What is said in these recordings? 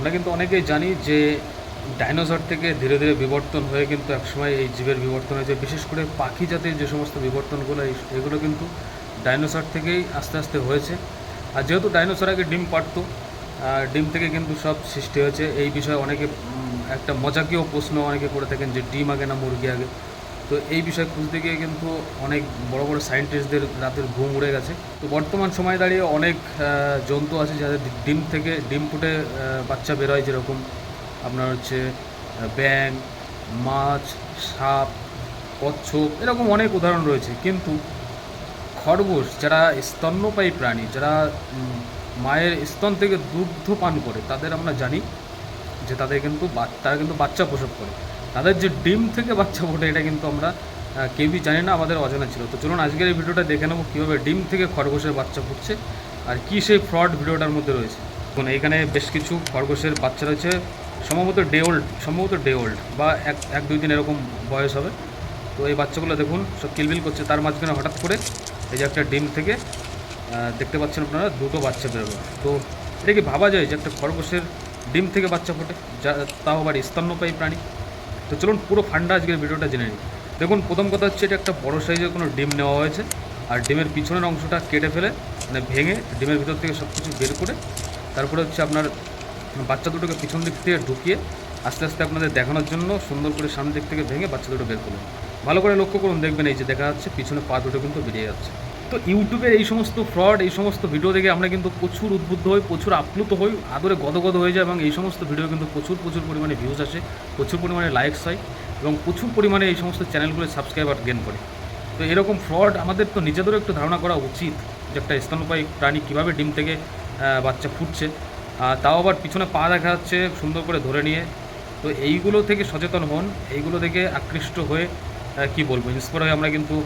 আমরা কিন্তু অনেকেই জানি যে ডাইনোসর থেকে ধীরে ধীরে বিবর্তন হয়ে কিন্তু একসময় এই জীবের বিবর্তন হয়েছে। বিশেষ করে পাখি জাতির যে সমস্ত বিবর্তনগুলো এগুলো কিন্তু ডাইনোসর থেকেই আস্তে আস্তে হয়েছে। আর যেহেতু ডাইনোসর আগে ডিম পারতো ডিম থেকে কিন্তু সব সৃষ্টি হয়েছে। এই বিষয়ে অনেকে একটা মজাকীয় প্রশ্ন অনেকে করে থাকেন যে ডিম আগে না মুরগি আগে। তো এই বিষয়ে খুঁজতে গিয়ে কিন্তু অনেক বড় বড় সায়েন্টিস্টদের রাতের ঘুম উড়ে গেছে। তো বর্তমান সময়ে দাঁড়িয়ে অনেক জন্তু আছে যাদের ডিম থেকে, ডিম ফুটে বাচ্চা বেরোয় যেরকম আপনার হচ্ছে ব্যাঙ, মাছ, সাপ, কচ্ছপ, এরকম অনেক উদাহরণ রয়েছে। কিন্তু খরগোশ যারা স্তন্যপায়ী প্রাণী, যারা মায়ের স্তন থেকে দুগ্ধ পান করে, তাদের আমরা জানি যে তাদের কিন্তু তারা কিন্তু বাচ্চা প্রসব করে। তাদের যে ডিম থেকে বাচ্চা ফোটে, এটা কিন্তু আমরা কেউই জানি না, আমাদের অজানা ছিল। তো চলুন আজকের এই ভিডিওটা দেখে নেব কীভাবে ডিম থেকে খরগোশের বাচ্চা ফুটছে আর কী সেই ফ্রড ভিডিওটার মধ্যে রয়েছে। দেখুন এখানে বেশ কিছু খরগোশের বাচ্চা রয়েছে, সম্ভবত ডে ওল্ড সম্ভবত ডে ওল্ড বা এক এক দুই দিন এরকম বয়স হবে। তো এই বাচ্চাগুলো দেখুন, সব কিলবিল করছে, তার মাঝখানে হঠাৎ করে এই যে একটা ডিম থেকে দেখতে পাচ্ছেন আপনারা, দুটো বাচ্চা বেরোবে তো এটা কি ভাবা যায় যে একটা খরগোশের ডিম থেকে বাচ্চা ফোটে? যা, তাও আবার স্তন্যপায়ী প্রাণী। তো চলুন পুরো ফান্ডা আজকের ভিডিওটা জেনে নিই। দেখুন, প্রথম কথা হচ্ছে এটা একটা বড় সাইজের কোনো ডিম নেওয়া হয়েছে। আর ডিমের পিছনের অংশটা কেটে ফেলে মানে ভেঙে ডিমের ভিতর থেকে সব কিছু বের করে, তারপরে হচ্ছে আপনার বাচ্চা দুটোকে পিছন দিক থেকে ঢুকিয়ে আস্তে আস্তে আপনাদের দেখানোর জন্য সুন্দর করে সামনের দিক থেকে ভেঙে বাচ্চা দুটো বের করুন। ভালো করে লক্ষ্য করুন, দেখবেন এই যে দেখা যাচ্ছে, পিছনে পা দুটো কিন্তু বেরিয়ে যাচ্ছে। তো ইউটিউবের এই সমস্ত ফ্রড এই সমস্ত ভিডিও দেখে আমরা কিন্তু প্রচুর উদ্বুদ্ধ হই, প্রচুর আপ্লুত হই, আদরে গদগদ হয়ে যায় এবং এই সমস্ত ভিডিও কিন্তু প্রচুর প্রচুর পরিমাণে ভিউজ আসে, প্রচুর পরিমাণে লাইকস হয় এবং প্রচুর পরিমাণে এই সমস্ত চ্যানেলগুলো সাবস্ক্রাইবার গেন করে। তো এরকম ফ্রড আমাদের তো নিজেদেরও একটু ধারণা করা উচিত যে একটা স্তন্যপায়ী প্রাণী কীভাবে ডিম থেকে বাচ্চা ফুটছে। তাও আবার পিছনে পা দেখা যাচ্ছে সুন্দর করে ধরে নিয়ে। তো এইগুলো থেকে সচেতন হন, এইগুলো থেকে আকৃষ্ট হয়ে কি বলব? ইন্সপায়ার হয়ে আমরা কিন্তু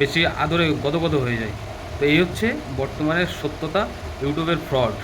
বেশি আদরে গদগদ হয়ে যায়। তো এই হচ্ছে বর্তমানে সত্যতা ইউটিউবের ফ্রড।